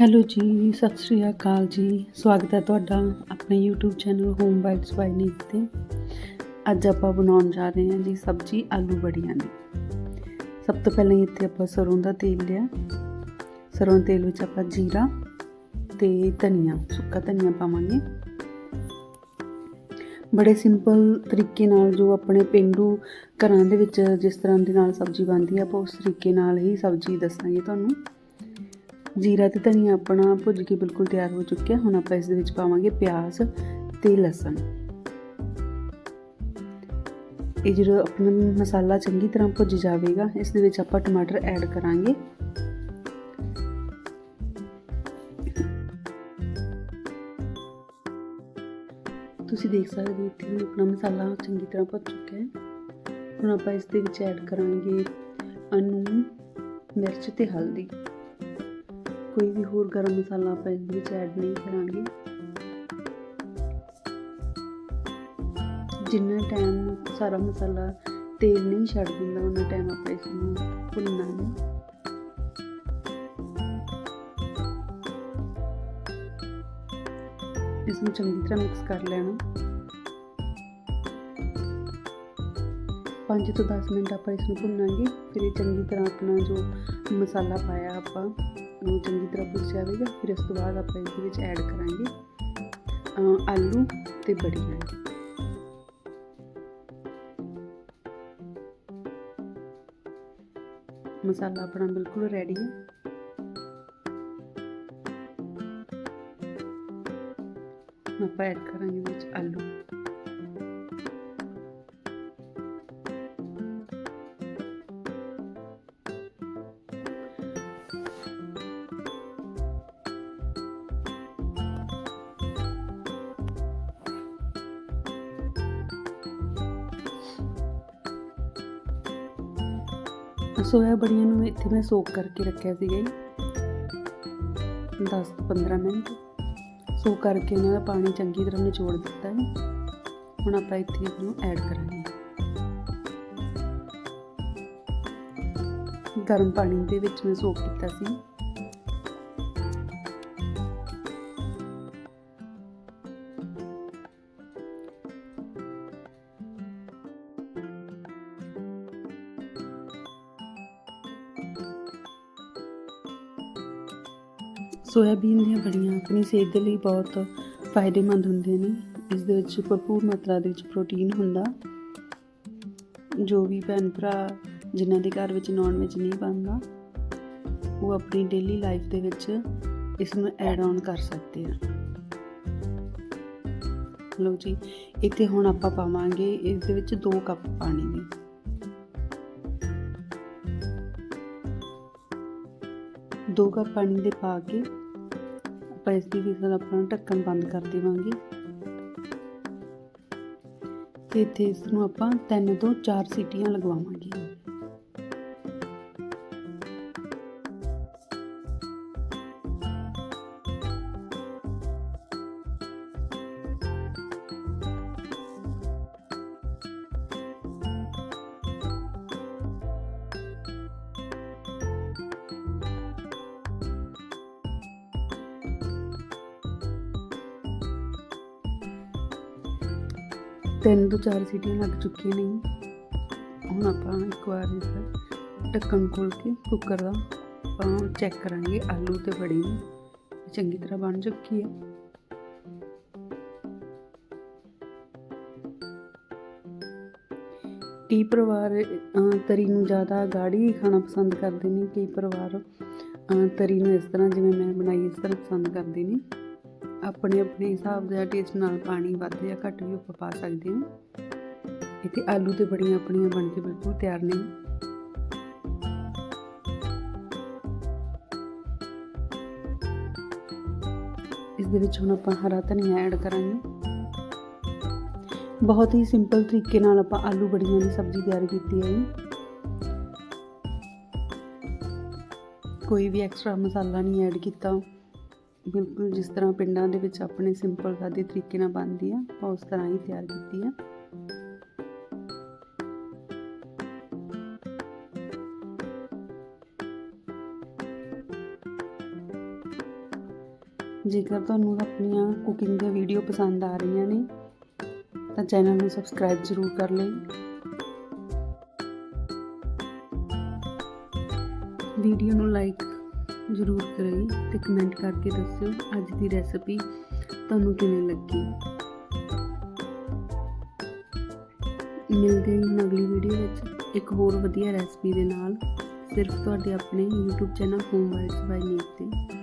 Hello ਜੀ, ਸਤਿ ਸ਼੍ਰੀ ਅਕਾਲ ਜੀ। ਸਵਾਗਤ ਹੈ ਤੁਹਾਡਾ ਆਪਣੇ YouTube channel home bites by Neet ਤੇ। ਅੱਜ ਆਪਾਂ ਬਣਾਉਣ ਜਾ ਰਹੇ ਹਾਂ ਜੀ ਸਬਜ਼ੀ ਆਲੂ ਬੜੀਆਂ ਦੀ। ਸਭ ਤੋਂ ਪਹਿਲਾਂ ਇੱਥੇ ਆਪਾਂ ਸਰੋਂ ਦਾ ਤੇਲ ਲਿਆ। ਸਰੋਂ ਦੇ ਤੇਲ ਵਿੱਚ ਆਪਾਂ ਜੀਰਾ ਤੇ ਧਨੀਆ, ਸੁੱਕਾ ਧਨੀਆ ਪਾਵਾਂਗੇ। ਬੜੇ ਸਿੰਪਲ ਤਰੀਕੇ ਨਾਲ ਜੋ ਆਪਣੇ ਪਿੰਡੂ ਘਰਾਂ ਦੇ ਵਿੱਚ ਜਿਸ ਤਰ੍ਹਾਂ ਦੇ ਨਾਲ ਸਬਜ਼ੀ ਬਣਦੀ ਆ, ਆਪਾਂ ਉਸ ਤਰੀਕੇ ਨਾਲ ਹੀ ਸਬਜ਼ੀ ਦੱਸਾਂਗੇ ਤੁਹਾਨੂੰ। ਜੀਰਾ ਤੇ ਧਨੀਆ ਆਪਣਾ ਭੁੱਜ ਕੇ ਬਿਲਕੁਲ ਤਿਆਰ ਹੋ ਚੁੱਕਿਆ। ਹੁਣ ਆਪਾਂ ਇਸ ਦੇ ਵਿੱਚ ਪਾਵਾਂਗੇ ਪਿਆਜ਼ ਤੇ ਲਸਣ। ਇਹ ਜਿਹੜਾ ਆਪਣਾ ਮਸਾਲਾ ਚੰਗੀ ਤਰ੍ਹਾਂ ਭੁੱਜ ਜਾਵੇਗਾ, ਇਸ ਦੇ ਵਿੱਚ ਆਪਾਂ ਟਮਾਟਰ ਐਡ ਕਰਾਂਗੇ। ਤੁਸੀਂ ਦੇਖ ਸਕਦੇ ਹੋ ਇੱਥੇ ਆਪਣਾ ਮਸਾਲਾ ਚੰਗੀ ਤਰ੍ਹਾਂ ਭੁੱਜ ਚੁੱਕਿਆ ਹੈ। ਹੁਣ ਆਪਾਂ ਇਸ ਦੇ ਵਿੱਚ ਐਡ ਕਰਾਂਗੇ ਅਨੂੰ, ਮਿਰਚ ਤੇ ਹਲਦੀ। ਕੋਈ ਵੀ ਹੋਰ ਗਰਮ ਮਸਾਲਾ ਆਪਾਂ ਇਸ ਵਿੱਚ ਐਡ ਨਹੀਂ ਕਰਾਂਗੇ। ਜਿੰਨਾ ਟਾਈਮ ਸਾਰਾ ਮਸਾਲਾ ਤੇਲ ਨਹੀਂ ਛੱਡ ਦਿੰਦਾ ਉਹਨਾਂ ਟਾਈਮ ਆਪਾਂ ਇਸ ਨੂੰ ਭੁੰਨਣਾ ਹੈ ਇਸ ਨੂੰ ਚੰਗੀ ਤਰ੍ਹਾਂ ਮਿਕਸ ਕਰ ਲੈਣਾ। 5 ਤੋਂ 10 ਮਿੰਟ ਆਪਾਂ ਇਸ ਨੂੰ ਭੁੰਨਾਂਗੇ, ਫਿਰ ਇਹ ਚੰਗੀ ਤਰ੍ਹਾਂ ਆਪਣਾ ਜੋ ਮਸਾਲਾ ਪਾਇਆ ਆਪਾਂ ਉਹ ਚੰਗੀ ਤਰ੍ਹਾਂ ਭੁੱਜ ਜਾਵੇਗਾ, ਫਿਰ ਇਸ ਤੋਂ ਬਾਅਦ ਆਪਾਂ ਇਸ ਦੇ ਵਿੱਚ ਐਡ ਕਰਾਂਗੇ ਆਲੂ ਤੇ ਬੜੀਆਂ ਮਸਾਲਾ ਆਪਣਾ ਬਿਲਕੁਲ ਰੈਡੀ ਹੈ। ਆਪਾਂ ਐਡ ਕਰਾਂਗੇ ਵਿੱਚ ਆਲੂ। ਸੋਇਆ ਬੜੀਆਂ ਨੂੰ ਇੱਥੇ ਮੈਂ ਸੋਕ ਕਰਕੇ ਰੱਖਿਆ ਸੀਗਾ ਜੀ। 10 ਤੋਂ 15 ਮਿੰਟ। ਸੋ ਕਰਕੇ ਇਹਨਾਂ ਦਾ ਪਾਣੀ ਚੰਗੀ ਤਰ੍ਹਾਂ ਨਿਚੋੜ ਦਿੱਤਾ ਹੈ ਹੁਣ ਆਪਾਂ ਇੱਥੇ ਇਹਨੂੰ ਐਡ ਕਰਾਂਗੇ। ਗਰਮ ਪਾਣੀ ਦੇ ਵਿੱਚ ਮੈਂ ਸੋਕ ਕੀਤਾ ਸੀ। ਸੋਇਆਬੀਨ ਦੀਆਂ ਬੜੀਆਂ ਆਪਣੀ ਸਿਹਤ ਦੇ ਲਈ ਬਹੁਤ ਫਾਇਦੇਮੰਦ ਹੁੰਦੇ ਨੇ। ਇਸ ਦੇ ਵਿੱਚ ਭਰਪੂਰ ਮਾਤਰਾ ਦੇ ਵਿੱਚ ਪ੍ਰੋਟੀਨ ਹੁੰਦਾ, ਜੋ ਵੀ ਭੈਣ ਭਰਾ ਜਿਨ੍ਹਾਂ ਦੇ ਘਰ ਵਿੱਚ ਨਾਨ ਵੈਜ ਨਹੀਂ ਬਣਦਾ, ਉਹ ਆਪਣੀ ਡੇਲੀ ਲਾਈਫ ਦੇ ਵਿੱਚ ਇਸ ਨੂੰ ਐਡ ਆਨ ਕਰ ਸਕਦੇ ਆ। ਲਓ ਜੀ, ਇੱਥੇ ਹੁਣ ਆਪਾਂ ਪਾਵਾਂਗੇ, ਇਸ ਦੇ ਵਿੱਚ 2 ਕੱਪ ਪਾਣੀ ਦੇ। ਦੋ ਕੱਪ ਪਾਣੀ ਦੇ ਪਾ ਕੇ ਆਪਾਂ ਇਸ ਦੀ ਵਿਸਲ ਆਪਣਾ ਢੱਕਣ ਬੰਦ ਕਰ ਦੇਵਾਂਗੇ। ਤੇ ਇੱਥੇ ਇਸ ਨੂੰ ਆਪਾਂ ਤਿੰਨ ਤੋਂ ਚਾਰ ਸੀਟੀਆਂ ਲਗਵਾਵਾਂਗੇ। ਤਿੰਨ ਤੋਂ ਚਾਰ ਸੀਟੀਆਂ ਲੱਗ ਚੁੱਕੀਆਂ ਨੇ ਹੁਣ ਆਪਾਂ ਇੱਕ ਵਾਰ ਇਸ ਢੱਕਣ ਖੋਲ ਕੇ ਕੁੱਕਰ ਦਾ ਆਪਾਂ ਚੈੱਕ ਕਰਾਂਗੇ, ਆਲੂ ਤੇ ਬੜੀ ਨੂੰ। ਚੰਗੀ ਤਰ੍ਹਾਂ ਬਣ ਚੁੱਕੀ ਹੈ ਕਈ ਪਰਿਵਾਰ ਤਰੀ ਨੂੰ ਜ਼ਿਆਦਾ ਗਾੜੀ ਖਾਣਾ ਪਸੰਦ ਕਰਦੇ ਨੇ, ਕਈ ਪਰਿਵਾਰ ਤਰੀ ਨੂੰ ਇਸ ਤਰ੍ਹਾਂ ਜਿਵੇਂ ਮੈਂ ਬਣਾਈ, ਇਸ ਤਰ੍ਹਾਂ ਪਸੰਦ ਕਰਦੇ ਨੇ। ਆਪਣੇ ਆਪਣੇ ਹਿਸਾਬ ਦਾ ਟੇਸਟ ਨਾਲ ਪਾਣੀ ਵੱਧ ਜਾਂ ਘੱਟ ਵੀ ਆਪਾਂ ਪਾ ਸਕਦੇ ਹਾਂ। ਇੱਥੇ ਆਲੂ ਤੇ ਬੜੀਆਂ ਆਪਣੀਆਂ ਬਣ ਕੇ ਬਿਲਕੁਲ ਤਿਆਰ ਨੇ। ਇਸ ਦੇ ਵਿੱਚ ਹੁਣ ਆਪਾਂ ਹਰਾ ਧਨੀਆ ਐਡ ਕਰਾਂਗੇ। ਬਹੁਤ ਹੀ ਸਿੰਪਲ ਤਰੀਕੇ ਨਾਲ ਆਪਾਂ ਆਲੂ ਬੜੀਆਂ ਦੀ ਸਬਜ਼ੀ ਤਿਆਰ ਕੀਤੀ ਹੈ ਕੋਈ ਵੀ ਐਕਸਟਰਾ ਮਸਾਲਾ ਨਹੀਂ ਐਡ ਕੀਤਾ। ਬਿਲਕੁਲ ਜਿਸ ਤਰ੍ਹਾਂ ਪਿੰਡਾਂ ਦੇ ਵਿੱਚ ਆਪਣੇ ਸਿੰਪਲ ਸਾਦੇ ਤਰੀਕੇ ਨਾਲ ਬਣਦੀ ਆ, ਆਪਾਂ ਉਸ ਤਰ੍ਹਾਂ ਹੀ ਤਿਆਰ ਕੀਤੀ ਆ। ਜੇਕਰ ਤੁਹਾਨੂੰ ਆਪਣੀਆਂ ਕੁਕਿੰਗ ਦੀਆਂ ਵੀਡੀਓ ਪਸੰਦ ਆ ਰਹੀਆਂ ਨੇ, ਤਾਂ ਚੈਨਲ ਨੂੰ ਸਬਸਕ੍ਰਾਈਬ ਜ਼ਰੂਰ ਕਰ ਲਈ ਵੀਡੀਓ ਨੂੰ ਲਾਈਕ ਜ਼ਰੂਰ ਕਰਿਓ ਤੇ ਕਮੈਂਟ ਕਰਕੇ ਦੱਸਿਓ ਅੱਜ ਦੀ ਰੈਸਪੀ ਤੁਹਾਨੂੰ ਕਿਵੇਂ ਲੱਗੀ। ਮਿਲਦੇ ਹਾਂ ਅਗਲੀ ਵੀਡੀਓ ਵਿੱਚ ਇੱਕ ਹੋਰ ਵਧੀਆ ਰੈਸਪੀ ਦੇ ਨਾਲ। ਸਿਰਫ ਤੁਹਾਡੇ ਆਪਣੇ YouTube channel home bites by Neet ਤੇ।